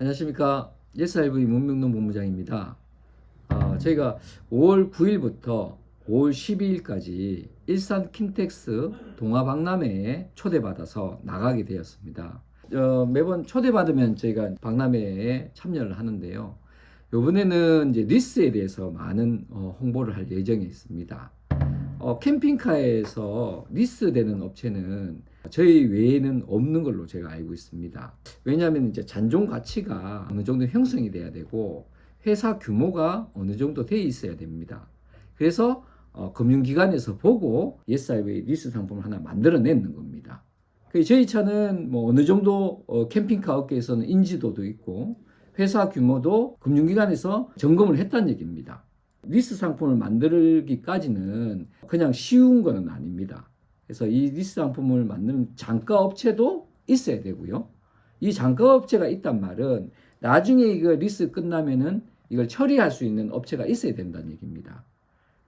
안녕하십니까. SRV 문명동 본부장입니다. 아, 저희가 5월 9일부터 5월 12일까지 일산 킨텍스 동아박람회에 초대받아서 나가게 되었습니다. 어, 매번 초대받으면 저희가 박람회에 참여를 하는데요. 이번에는 이제 리스에 대해서 많은 어, 홍보를 할 예정에 있습니다. 어, 캠핑카에서 리스 되는 업체는 저희 외에는 없는 걸로 제가 알고 있습니다. 왜냐하면 이제 잔존 가치가 어느 정도 형성이 돼야 되고 회사 규모가 어느 정도 돼 있어야 됩니다. 그래서 어, 금융기관에서 보고 ESRV 리스 상품을 하나 만들어내는 겁니다. 그 저희 차는 뭐 어느 정도 어, 캠핑카 업계에서는 인지도도 있고 회사 규모도 금융기관에서 점검을 했다는 얘기입니다. 리스 상품을 만들기까지는 그냥 쉬운 거는 아닙니다. 그래서 이 리스 상품을 만드는 장가 업체도 있어야 되고요. 이 장가 업체가 있단 말은 나중에 이거 리스 끝나면은 이걸 처리할 수 있는 업체가 있어야 된다는 얘기입니다.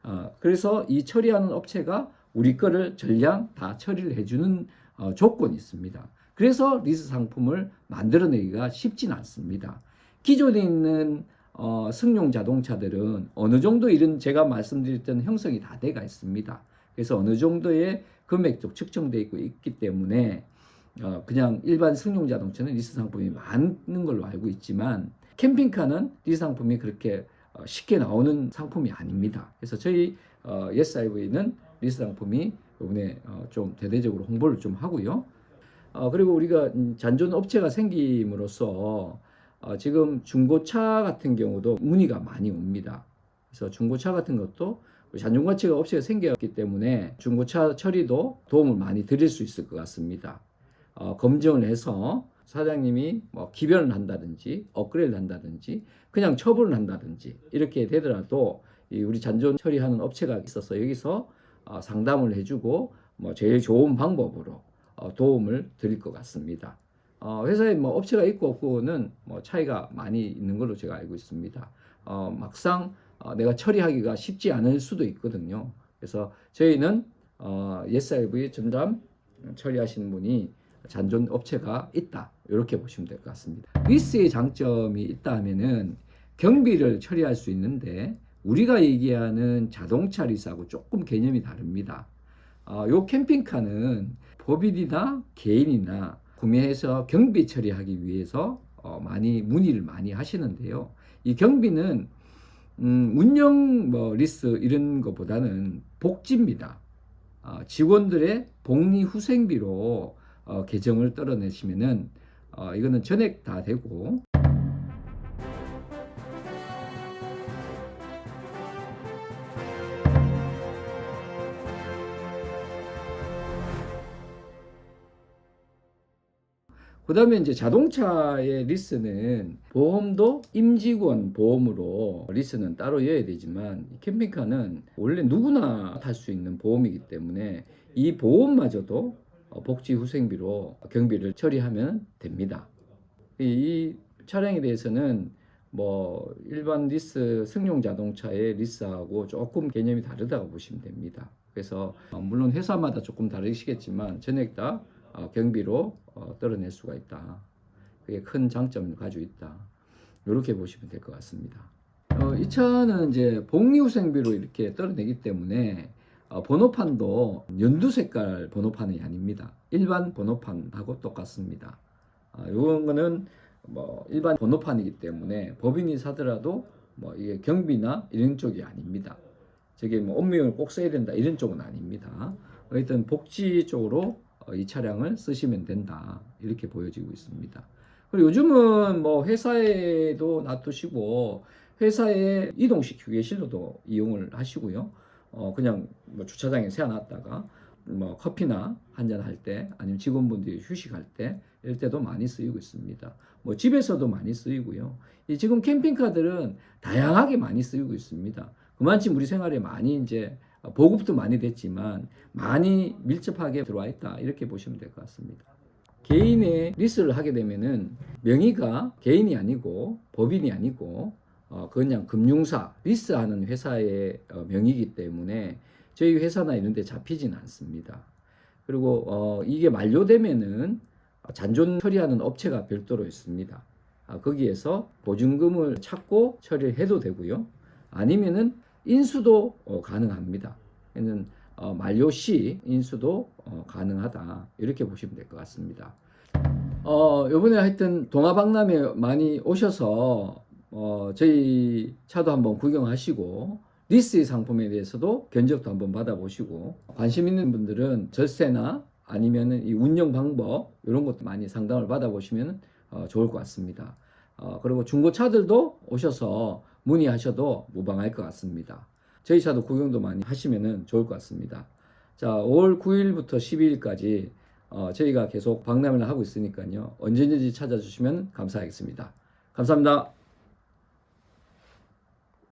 어, 그래서 이 처리하는 업체가 우리 거를 전량 다 처리를 해주는 어, 조건이 있습니다. 그래서 리스 상품을 만들어내기가 쉽진 않습니다. 기존에 있는 어, 승용 자동차들은 어느 정도 이런 제가 말씀드렸던 형성이 다 돼가 있습니다. 그래서 어느 정도의 금액도 측정돼 있고 있기 때문에 어, 그냥 일반 승용 자동차는 리스 상품이 많은 걸로 알고 있지만 캠핑카는 리스 상품이 그렇게 어, 쉽게 나오는 상품이 아닙니다. 그래서 저희 어, 예스IV는 리스 상품이 이번에 어, 좀 대대적으로 홍보를 좀 하고요. 어, 그리고 우리가 음, 잔존 업체가 생김으로써 어, 지금 중고차 같은 경우도 문의가 많이 옵니다. 그래서 중고차 같은 것도 잔존가치가 업체가 생겼기 때문에 중고차 처리도 도움을 많이 드릴 수 있을 것 같습니다. 어, 검증을 해서 사장님이 뭐 기변을 한다든지 업그레이드를 한다든지 그냥 처분을 한다든지 이렇게 되더라도 이 우리 잔존 처리하는 업체가 있어서 여기서 어, 상담을 해주고 뭐 제일 좋은 방법으로 어, 도움을 드릴 것 같습니다. 어, 회사에 뭐 업체가 있고 없고는 뭐 차이가 많이 있는 걸로 제가 알고 있습니다. 어, 막상 어, 내가 처리하기가 쉽지 않을 수도 있거든요. 그래서 저희는 어, 예스RV 전담 처리하시는 분이 잔존 업체가 있다. 이렇게 보시면 될 것 같습니다. 리스의 장점이 있다 하면은 경비를 처리할 수 있는데 우리가 얘기하는 자동차 리스하고 조금 개념이 다릅니다. 어, 요 캠핑카는 법인이나 개인이나 구매해서 경비 처리하기 위해서 어, 많이 문의를 많이 하시는데요. 이 경비는 음, 운영 뭐 리스 이런 것보다는 복지입니다. 어, 직원들의 복리 후생비로 어, 계정을 떨어내시면은 어, 이거는 전액 다 되고 그 다음에 이제 자동차의 리스는 보험도 임직원 보험으로 리스는 따로 여야 되지만 캠핑카는 원래 누구나 탈 수 있는 보험이기 때문에 이 보험마저도 어, 복지 후생비로 경비를 처리하면 됩니다. 이, 이 차량에 대해서는 뭐 일반 리스 승용 자동차의 리스하고 조금 개념이 다르다고 보시면 됩니다. 그래서 어, 물론 회사마다 조금 다르시겠지만 전액 다 어, 경비로 어, 떨어낼 수가 있다. 그게 큰 장점을 가지고 있다. 이렇게 보시면 될 것 같습니다. 어, 이 차는 이제 복리후생비로 이렇게 떨어내기 때문에 어, 번호판도 연두 색깔 번호판이 아닙니다. 일반 번호판하고 똑같습니다. 어, 이런 거는 뭐 일반 번호판이기 때문에 법인이 사더라도 뭐 이게 경비나 이런 쪽이 아닙니다. 저게 뭐 업무용을 꼭 써야 된다 이런 쪽은 아닙니다. 어쨌든 복지 쪽으로 어, 이 차량을 쓰시면 된다 이렇게 보여지고 있습니다. 그리고 요즘은 뭐 회사에도 놔두시고 회사에 이동식 휴게실로도 이용을 하시고요. 어 그냥 뭐 주차장에 세워놨다가 뭐 커피나 한잔 할 때 아니면 직원분들이 휴식할 때 이럴 때도 많이 쓰이고 있습니다. 뭐 집에서도 많이 쓰이고요. 이 지금 캠핑카들은 다양하게 많이 쓰이고 있습니다. 그만큼 우리 생활에 많이 이제 보급도 많이 됐지만 많이 밀접하게 들어와 있다 이렇게 보시면 될 것 같습니다. 개인의 리스를 하게 되면은 명의가 개인이 아니고 법인이 아니고 어 그냥 금융사 리스하는 회사의 어, 명의이기 때문에 저희 회사나 이런 데 잡히진 않습니다. 그리고 어 이게 만료되면은 잔존 처리하는 업체가 별도로 있습니다. 아, 거기에서 보증금을 찾고 처리를 해도 되고요. 아니면은 인수도 어, 가능합니다. 얘는 어, 만료 시 인수도 어, 가능하다 이렇게 보시면 될 것 같습니다. 어, 요번에 하여튼 동아박람회 많이 오셔서 어, 저희 차도 한번 구경하시고 리스 상품에 대해서도 견적도 한번 받아보시고 관심 있는 분들은 절세나 아니면은 이 운영 방법 이런 것도 많이 상담을 받아보시면 어, 좋을 것 같습니다. 어, 그리고 중고차들도 오셔서 문의하셔도 무방할 것 같습니다. 저희 차도 구경도 많이 하시면 좋을 것 같습니다. 자, 5월 9일부터 12일까지 어, 저희가 계속 박람회를 하고 있으니까요. 언제든지 찾아주시면 감사하겠습니다. 감사합니다.